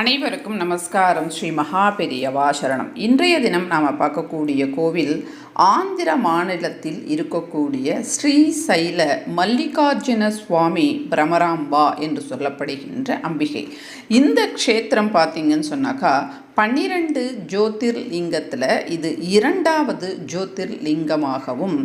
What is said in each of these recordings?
அனைவருக்கும் நமஸ்காரம். ஸ்ரீ மகாபெரியவா சரணம். இன்றைய தினம் நாம் பார்க்கக்கூடிய கோவில் ஆந்திர மாநிலத்தில் இருக்கக்கூடிய ஸ்ரீ சைல மல்லிகார்ஜுன சுவாமி பிரமராம்பா என்று சொல்லப்படுகின்ற அம்பிகை. இந்த க்ஷேத்திரம் பார்த்தீங்கன்னு சொன்னாக்கா பன்னிரண்டு ஜோதிர்லிங்கத்தில் இது இரண்டாவது ஜோதிர்லிங்கமாகவும்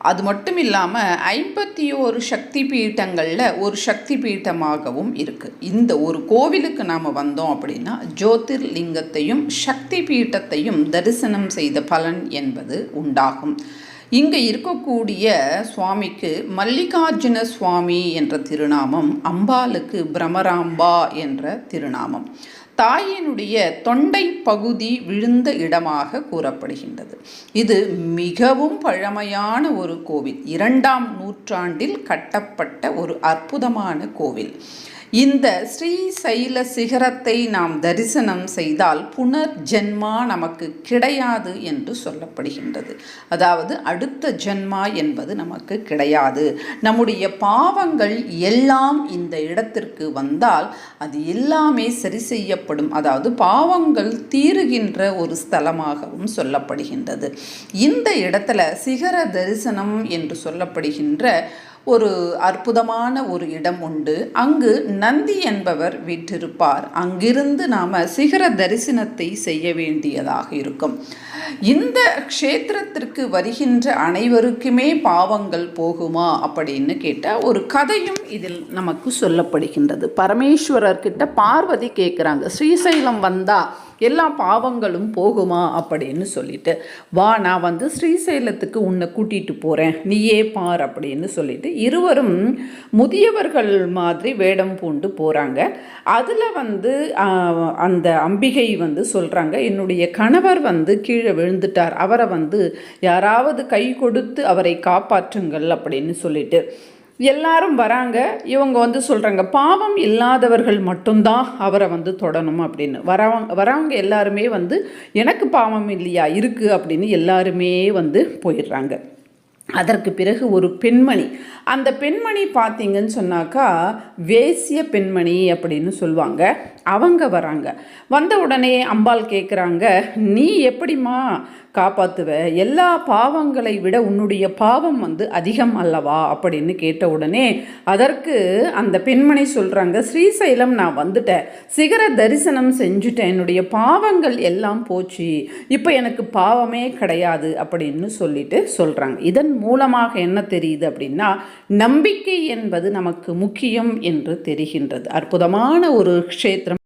அது மட்டும் இல்லாமல் ஐம்பத்தி ஓரு சக்தி பீட்டங்களில் ஒரு சக்தி பீட்டமாகவும் இருக்குது இந்த ஒரு கோவிலுக்கு நாம் வந்தோம் அப்படின்னா ஜோதிர்லிங்கத்தையும் சக்தி பீட்டத்தையும் தரிசனம் செய்த பலன் என்பது உண்டாகும். இங்கே இருக்கக்கூடிய சுவாமிக்கு மல்லிகார்ஜுன சுவாமி என்ற திருநாமம் அம்பாளுக்கு பிரமராம்பா என்ற திருநாமம். தாயினுடைய தொண்டை பகுதி விழுந்த இடமாக கூறப்படுகின்றது. இது மிகவும் பழமையான ஒரு கோவில். இரண்டாம் நூற்றாண்டில் கட்டப்பட்ட ஒரு அற்புதமான கோவில். இந்த ஸ்ரீசைல சிகரத்தை நாம் தரிசனம் செய்தால் புனர் ஜென்மா நமக்கு கிடையாது என்று சொல்லப்படுகின்றது. அதாவது அடுத்த ஜென்மா என்பது நமக்கு கிடையாது. நம்முடைய பாவங்கள் எல்லாம் இந்த இடத்திற்கு வந்தால் அது எல்லாமே சரி செய்யப்படும். அதாவது பாவங்கள் தீருகின்ற ஒரு ஸ்தலமாகவும் சொல்லப்படுகின்றது. இந்த இடத்துல சிகர தரிசனம் என்று சொல்லப்படுகின்ற ஒரு அற்புதமான ஒரு இடம் உண்டு. அங்கு நந்தி என்பவர் வீற்றிருப்பார். அங்கிருந்து நாம் சிகர தரிசனத்தை செய்ய வேண்டியதாக இருக்கும். இந்த க்ஷேத்திரத்திற்கு வருகின்ற அனைவருக்குமே பாவங்கள் போகுமா அப்படின்னு கேட்டால் ஒரு கதையும் இதில் நமக்கு சொல்லப்படுகின்றது. பரமேஸ்வரர்கிட்ட பார்வதி கேட்குறாங்க ஸ்ரீசைலம் வந்தா எல்லா பாவங்களும் போகுமா அப்படின்னு சொல்லிட்டு வா நான் வந்து ஸ்ரீசைலத்துக்கு உன்னை கூட்டிகிட்டு போகிறேன் நீயே பார் அப்படின்னு சொல்லிட்டு இருவரும் முதியவர்கள் மாதிரி வேடம் பூண்டு போகிறாங்க அதில் வந்து அந்த அம்பிகை வந்து சொல்கிறாங்க என்னுடைய கணவர் வந்து கீழே விழுந்துட்டார். அவரை வந்து யாராவது கை கொடுத்து அவரை காப்பாற்றுங்கள் அப்படின்னு சொல்லிட்டு. எல்லாரும் வராங்க. இவங்க வந்து சொல்கிறாங்க பாவம் இல்லாதவர்கள் மட்டும்தான் அவரை வந்து தொடணும் அப்படின்னு. வரவங்க வரவங்க எல்லாருமே வந்து எனக்கு பாவம் இல்லையா? இருக்குது அப்படின்னு எல்லாருமே வந்து போயிடுறாங்க. அதற்கு பிறகு ஒரு பெண்மணி. அந்த பெண்மணி பார்த்தீங்கன்னு சொன்னாக்கா வேசிய பெண்மணி அப்படின்னு சொல்லுவாங்க. அவங்க வராங்க. வந்த உடனே அம்பாள் கேட்குறாங்க நீ எப்படிம்மா காப்பாற்றுவ எல்லா பாவங்களை விட உன்னுடைய பாவம் வந்து அதிகம் அல்லவா? அப்படின்னு கேட்ட உடனே அதற்கு அந்த பெண்மணி சொல்கிறாங்க ஸ்ரீசைலம் நான் வந்துட்டேன். சிகர தரிசனம் செஞ்சுட்டேன். என்னுடைய பாவங்கள் எல்லாம் போச்சு. இப்போ எனக்கு பாவமே கிடையாது. அப்படின்னு சொல்லிட்டு சொல்கிறாங்க இதன் மூலமாக என்ன தெரியுது அப்படின்னா நம்பிக்கை என்பது நமக்கு முக்கியம் என்று தெரிகின்றது. அற்புதமான ஒரு க்ஷேத்திரம்.